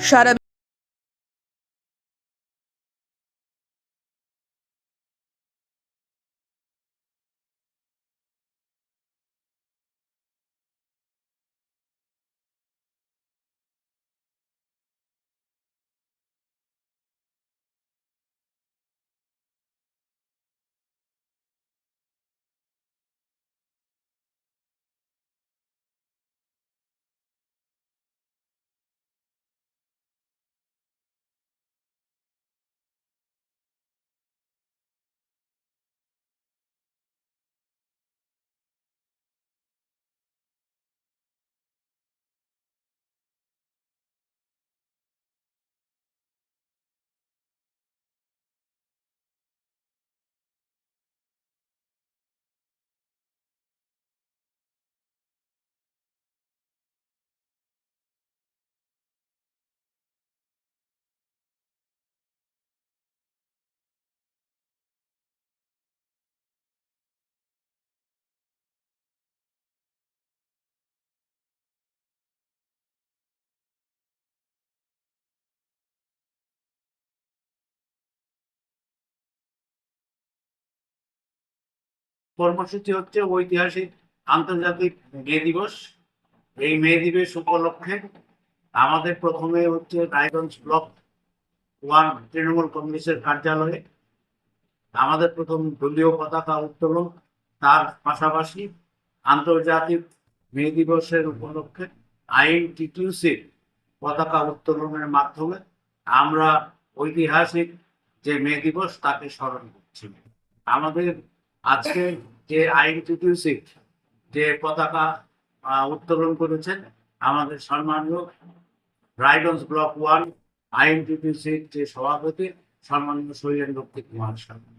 Shut up. কর্মসূচি হচ্ছে ঐতিহাসিক আন্তর্জাতিক মে দিবস। এই মে দিবস উপলক্ষে আমাদের প্রথমে হচ্ছে রায়গঞ্জ ব্লক ওয়ান তৃণমূল কংগ্রেসের কার্যালয়ে আমাদের প্রথম দলীয় পতাকা উত্তোলন। তার পাশাপাশি আন্তর্জাতিক মে দিবসের উপলক্ষে আইন টিটিউসির পতাকা উত্তোলনের মাধ্যমে আমরা ঐতিহাসিক যে মে দিবস তাকে স্মরণ করছি। আমাদের আজকে যে আইনটিটিউসি যে পতাকা উত্তোলন করেছেন, আমাদের সম্মানীয় রায়গঞ্জ ব্লক ওয়ান আইনটিটিউসির যে সভাপতি, সম্মানীয় শৈলেন্দ্র কুমার সাহা